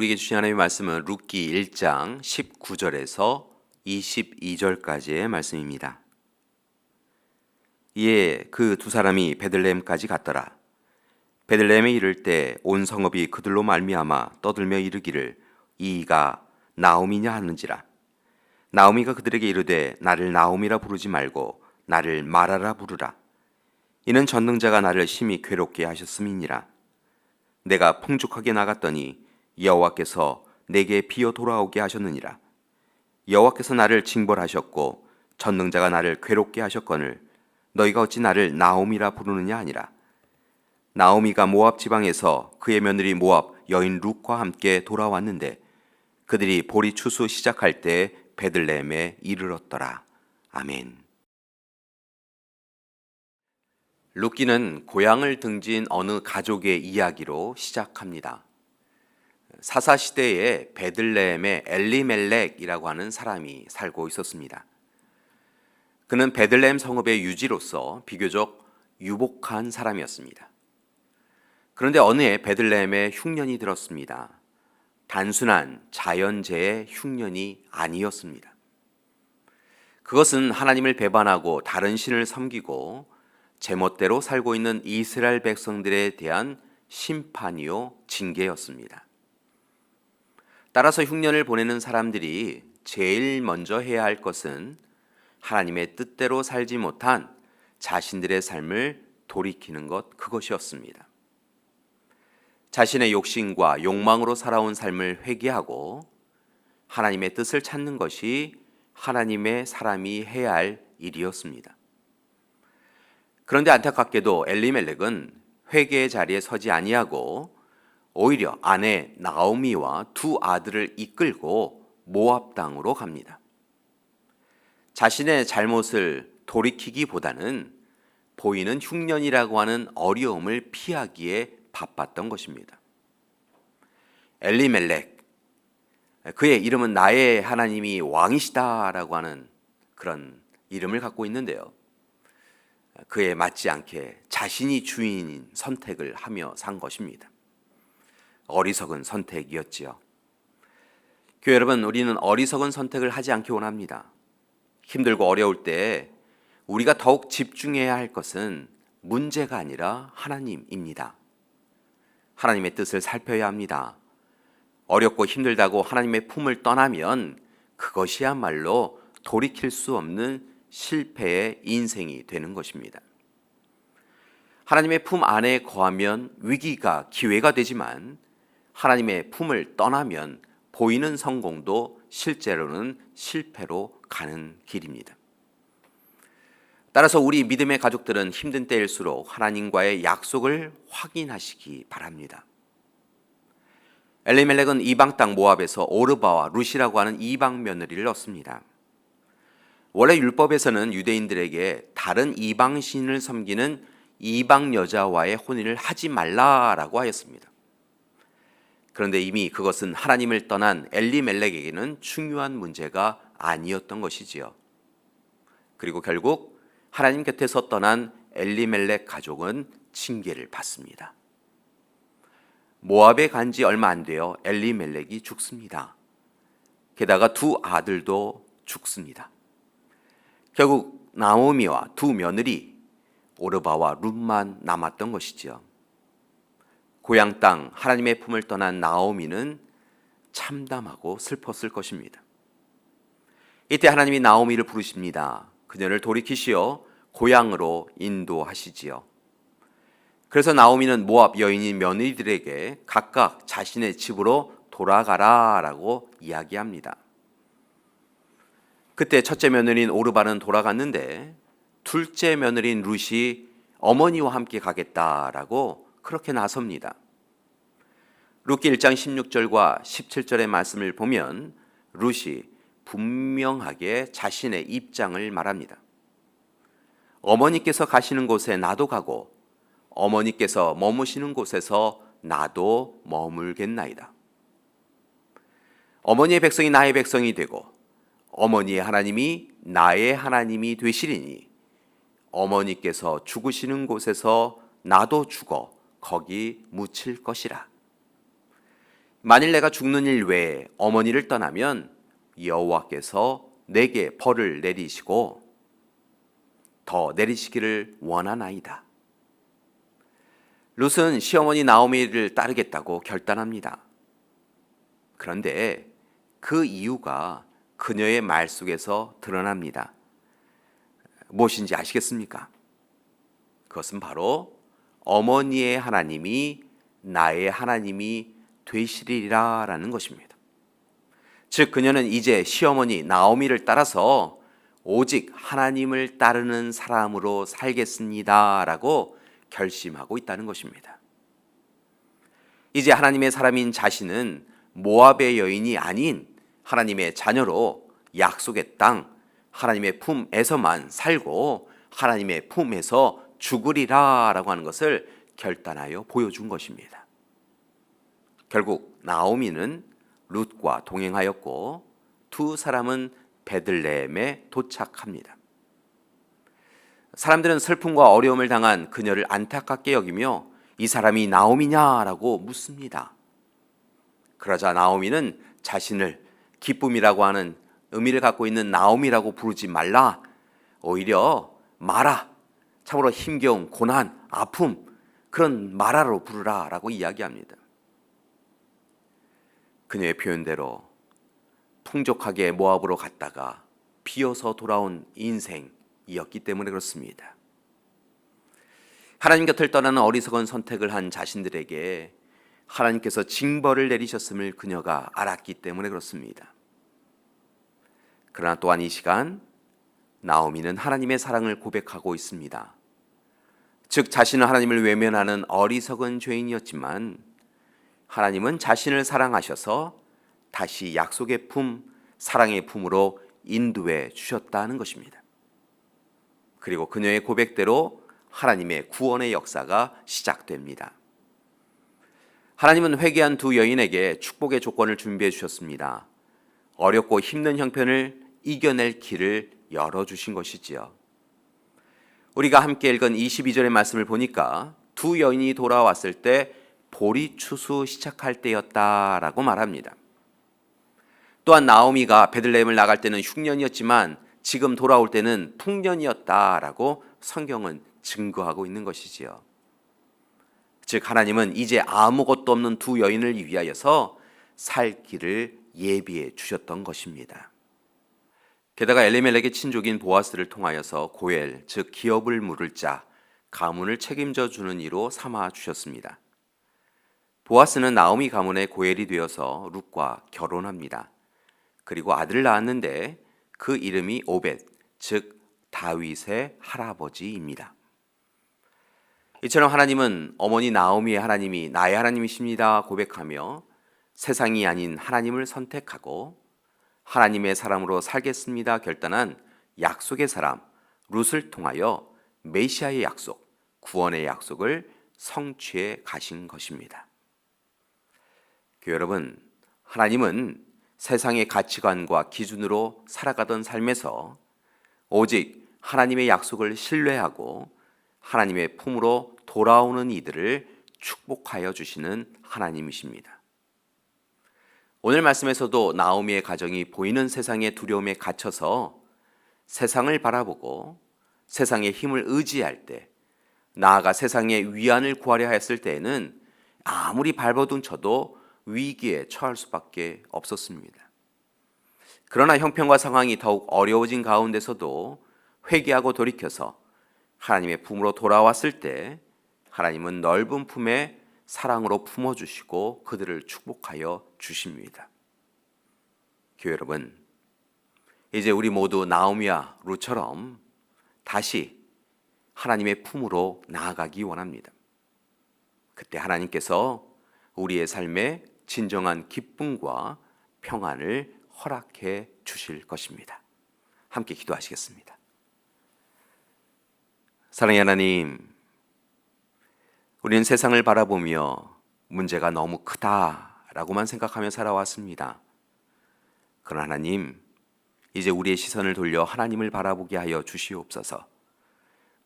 우리에게 주신 하나님의 말씀은 룻기 1장 19절에서 22절까지의 말씀입니다. 이에 그 두 사람이 베들레헴까지 갔더라. 베들레헴에 이를 때 온 성읍이 그들로 말미암아 떠들며 이르기를 이가 나옴이냐 하는지라. 나오미가 그들에게 이르되 나를 나옴이라 부르지 말고 나를 마라라 부르라. 이는 전능자가 나를 심히 괴롭게 하셨음이니라. 내가 풍족하게 나갔더니 여호와께서 내게 비어 돌아오게 하셨느니라. 여호와께서 나를 징벌하셨고 전능자가 나를 괴롭게 하셨거늘 너희가 어찌 나를 나옴이라 부르느냐 아니라. 나오미가 모압 지방에서 그의 며느리 모압 여인 룩과 함께 돌아왔는데 그들이 보리 추수 시작할 때 베들레헴에 이르렀더라. 아멘. 룻기는 고향을 등진 어느 가족의 이야기로 시작합니다. 사사 시대에 베들레헴에 엘리멜렉이라고 하는 사람이 살고 있었습니다. 그는 베들레헴 성읍의 유지로서 비교적 유복한 사람이었습니다. 그런데 어느 해 베들레헴에 흉년이 들었습니다. 단순한 자연재해 흉년이 아니었습니다. 그것은 하나님을 배반하고 다른 신을 섬기고 제멋대로 살고 있는 이스라엘 백성들에 대한 심판이요 징계였습니다. 따라서 흉년을 보내는 사람들이 제일 먼저 해야 할 것은 하나님의 뜻대로 살지 못한 자신들의 삶을 돌이키는 것 그것이었습니다. 자신의 욕심과 욕망으로 살아온 삶을 회개하고 하나님의 뜻을 찾는 것이 하나님의 사람이 해야 할 일이었습니다. 그런데 안타깝게도 엘리멜렉은 회개의 자리에 서지 아니하고 오히려 아내 나오미와 두 아들을 이끌고 모압 땅으로 갑니다. 자신의 잘못을 돌이키기보다는 보이는 흉년이라고 하는 어려움을 피하기에 바빴던 것입니다. 엘리멜렉 그의 이름은 나의 하나님이 왕이시다라고 하는 그런 이름을 갖고 있는데요. 그에 맞지 않게 자신이 주인인 선택을 하며 산 것입니다. 어리석은 선택이었지요. 교회 여러분, 우리는 어리석은 선택을 하지 않기 원합니다. 힘들고 어려울 때 우리가 더욱 집중해야 할 것은 문제가 아니라 하나님입니다. 하나님의 뜻을 살펴야 합니다. 어렵고 힘들다고 하나님의 품을 떠나면 그것이야말로 돌이킬 수 없는 실패의 인생이 되는 것입니다. 하나님의 품 안에 거하면 위기가 기회가 되지만 하나님의 품을 떠나면 보이는 성공도 실제로는 실패로 가는 길입니다. 따라서 우리 믿음의 가족들은 힘든 때일수록 하나님과의 약속을 확인하시기 바랍니다. 엘리멜렉은 이방 땅 모압에서 오르바와 루시라고 하는 이방 며느리를 얻습니다. 원래 율법에서는 유대인들에게 다른 이방 신을 섬기는 이방 여자와의 혼인을 하지 말라라고 하였습니다. 그런데 이미 그것은 하나님을 떠난 엘리멜렉에게는 중요한 문제가 아니었던 것이지요. 그리고 결국 하나님 곁에서 떠난 엘리멜렉 가족은 징계를 받습니다. 모압에 간 지 얼마 안 되어 엘리멜렉이 죽습니다. 게다가 두 아들도 죽습니다. 결국 나오미와 두 며느리 오르바와 룻만 남았던 것이지요. 고향 땅 하나님의 품을 떠난 나오미는 참담하고 슬펐을 것입니다. 이때 하나님이 나오미를 부르십니다. 그녀를 돌이키시어 고향으로 인도하시지요. 그래서 나오미는 모압 여인인 며느리들에게 각각 자신의 집으로 돌아가라라고 이야기합니다. 그때 첫째 며느리인 오르바는 돌아갔는데 둘째 며느리인 룻이 어머니와 함께 가겠다라고 그렇게 나섭니다. 룻기 1장 16절과 17절의 말씀을 보면 룻이 분명하게 자신의 입장을 말합니다. 어머니께서 가시는 곳에 나도 가고 어머니께서 머무시는 곳에서 나도 머물겠나이다. 어머니의 백성이 나의 백성이 되고 어머니의 하나님이 나의 하나님이 되시리니 어머니께서 죽으시는 곳에서 나도 죽어 거기 묻힐 것이라. 만일 내가 죽는 일 외에 어머니를 떠나면 여호와께서 내게 벌을 내리시고 더 내리시기를 원하나이다. 룻은 시어머니 나오미를 따르겠다고 결단합니다. 그런데 그 이유가 그녀의 말 속에서 드러납니다. 무엇인지 아시겠습니까? 그것은 바로 어머니의 하나님이 나의 하나님이 되시리라라는 것입니다. 즉 그녀는 이제 시어머니 나오미를 따라서 오직 하나님을 따르는 사람으로 살겠습니다라고 결심하고 있다는 것입니다. 이제 하나님의 사람인 자신은 모압의 여인이 아닌 하나님의 자녀로 약속의 땅 하나님의 품에서만 살고 하나님의 품에서 죽으리라라고 하는 것을 결단하여 보여준 것입니다. 결국 나오미는 룻과 동행하였고 두 사람은 베들레헴에 도착합니다. 사람들은 슬픔과 어려움을 당한 그녀를 안타깝게 여기며 이 사람이 나오미냐라고 묻습니다. 그러자 나오미는 자신을 기쁨이라고 하는 의미를 갖고 있는 나오미라고 부르지 말라. 오히려 마라. 참으로 힘겨운 고난, 아픔 그런 마라로 부르라라고 이야기합니다. 그녀의 표현대로 풍족하게 모압으로 갔다가 비어서 돌아온 인생이었기 때문에 그렇습니다. 하나님 곁을 떠나는 어리석은 선택을 한 자신들에게 하나님께서 징벌을 내리셨음을 그녀가 알았기 때문에 그렇습니다. 그러나 또한 이 시간 나오미는 하나님의 사랑을 고백하고 있습니다. 즉 자신은 하나님을 외면하는 어리석은 죄인이었지만 하나님은 자신을 사랑하셔서 다시 약속의 품, 사랑의 품으로 인도해 주셨다는 것입니다. 그리고 그녀의 고백대로 하나님의 구원의 역사가 시작됩니다. 하나님은 회개한 두 여인에게 축복의 조건을 준비해 주셨습니다. 어렵고 힘든 형편을 이겨낼 길을 열어 주신 것이지요. 우리가 함께 읽은 22절의 말씀을 보니까 두 여인이 돌아왔을 때 보리 추수 시작할 때였다라고 말합니다. 또한 나오미가 베들레헴을 나갈 때는 흉년이었지만 지금 돌아올 때는 풍년이었다라고 성경은 증거하고 있는 것이지요. 즉 하나님은 이제 아무것도 없는 두 여인을 위하여서 살 길을 예비해 주셨던 것입니다. 게다가 엘리멜렉의 친족인 보아스를 통하여서 고엘 즉 기업을 물을 자 가문을 책임져 주는 이로 삼아 주셨습니다. 보아스는 나오미 가문의 고엘이 되어서 룻과 결혼합니다. 그리고 아들을 낳았는데 그 이름이 오벳, 즉 다윗의 할아버지입니다. 이처럼 하나님은 어머니 나오미의 하나님이 나의 하나님이십니다 고백하며 세상이 아닌 하나님을 선택하고 하나님의 사람으로 살겠습니다 결단한 약속의 사람 룻을 통하여 메시아의 약속, 구원의 약속을 성취해 가신 것입니다. 교회 여러분, 하나님은 세상의 가치관과 기준으로 살아가던 삶에서 오직 하나님의 약속을 신뢰하고 하나님의 품으로 돌아오는 이들을 축복하여 주시는 하나님이십니다. 오늘 말씀에서도 나오미의 가정이 보이는 세상의 두려움에 갇혀서 세상을 바라보고 세상의 힘을 의지할 때 나아가 세상의 위안을 구하려 했을 때에는 아무리 발버둥 쳐도 위기에 처할 수밖에 없었습니다. 그러나 형편과 상황이 더욱 어려워진 가운데서도 회개하고 돌이켜서 하나님의 품으로 돌아왔을 때 하나님은 넓은 품에 사랑으로 품어주시고 그들을 축복하여 주십니다. 교회 여러분, 이제 우리 모두 나오미와 루처럼 다시 하나님의 품으로 나아가기 원합니다. 그때 하나님께서 우리의 삶에 진정한 기쁨과 평안을 허락해 주실 것입니다. 함께 기도하시겠습니다. 사랑의 하나님, 우리는 세상을 바라보며 문제가 너무 크다라고만 생각하며 살아왔습니다. 그러나 하나님, 이제 우리의 시선을 돌려 하나님을 바라보게 하여 주시옵소서.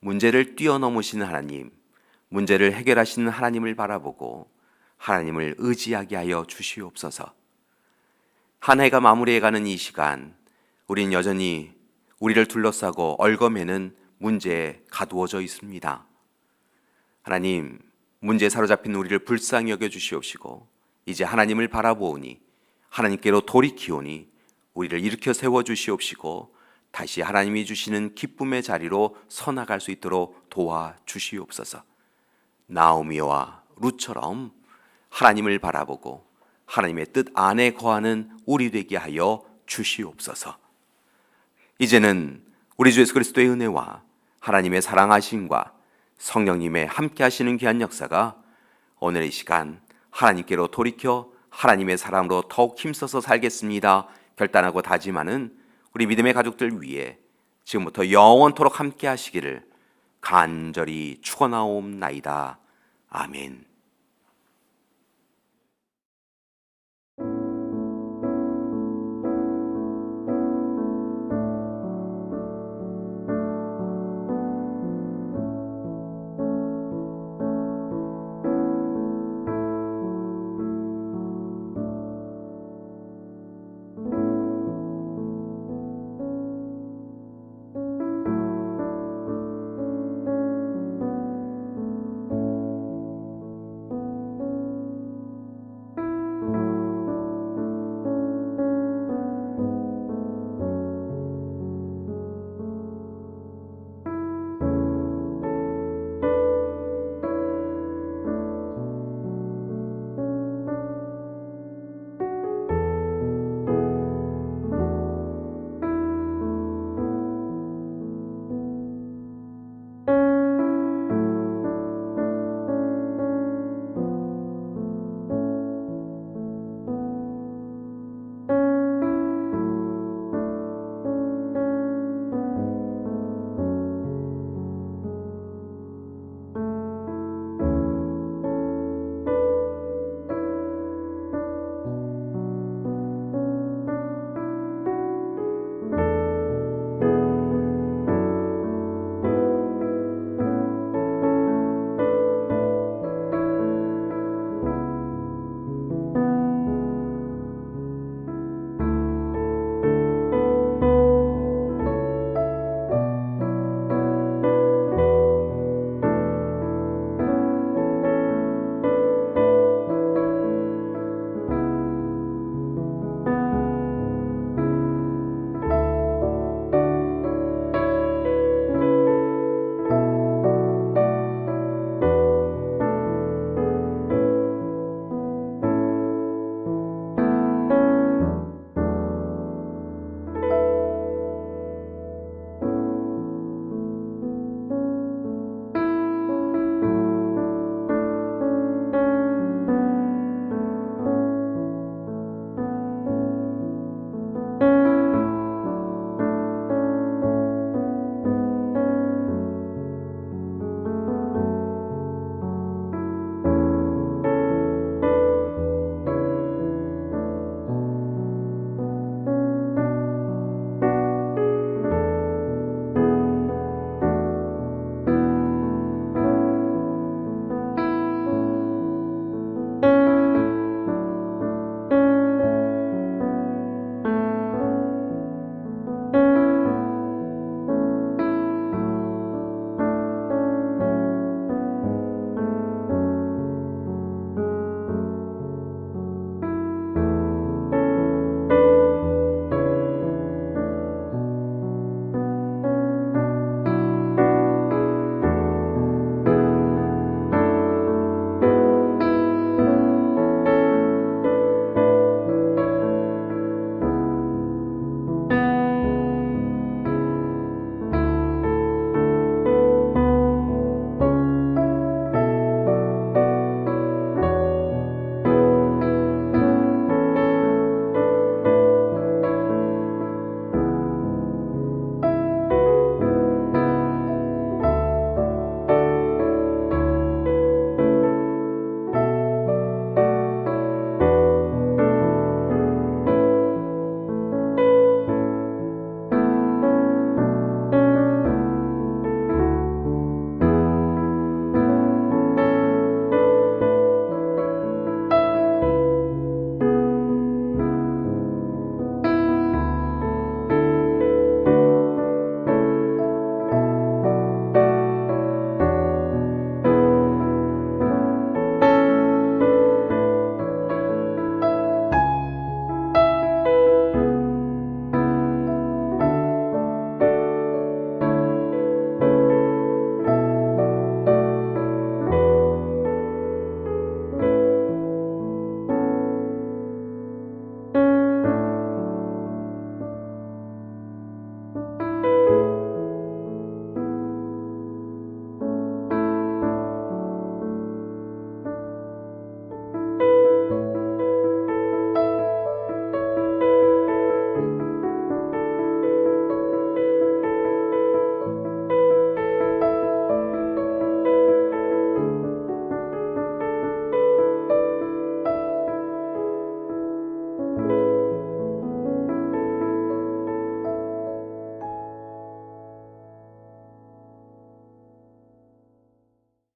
문제를 뛰어넘으시는 하나님, 문제를 해결하시는 하나님을 바라보고 하나님을 의지하게 하여 주시옵소서. 한 해가 마무리해가는 이 시간, 우린 여전히 우리를 둘러싸고 얼거매는 문제에 가두어져 있습니다. 하나님, 문제에 사로잡힌 우리를 불쌍히 여겨 주시옵시고, 이제 하나님을 바라보오니, 하나님께로 돌이키오니, 우리를 일으켜 세워 주시옵시고, 다시 하나님이 주시는 기쁨의 자리로 서나갈 수 있도록 도와 주시옵소서. 나오미와 룻처럼 하나님을 바라보고 하나님의 뜻 안에 거하는 우리 되게 하여 주시옵소서. 이제는 우리 주 예수 그리스도의 은혜와 하나님의 사랑하심과 성령님의 함께 하시는 귀한 역사가 오늘 이 시간 하나님께로 돌이켜 하나님의 사랑으로 더욱 힘써서 살겠습니다. 결단하고 다짐하는 우리 믿음의 가족들 위해 지금부터 영원토록 함께 하시기를 간절히 축원하옵나이다. 아멘.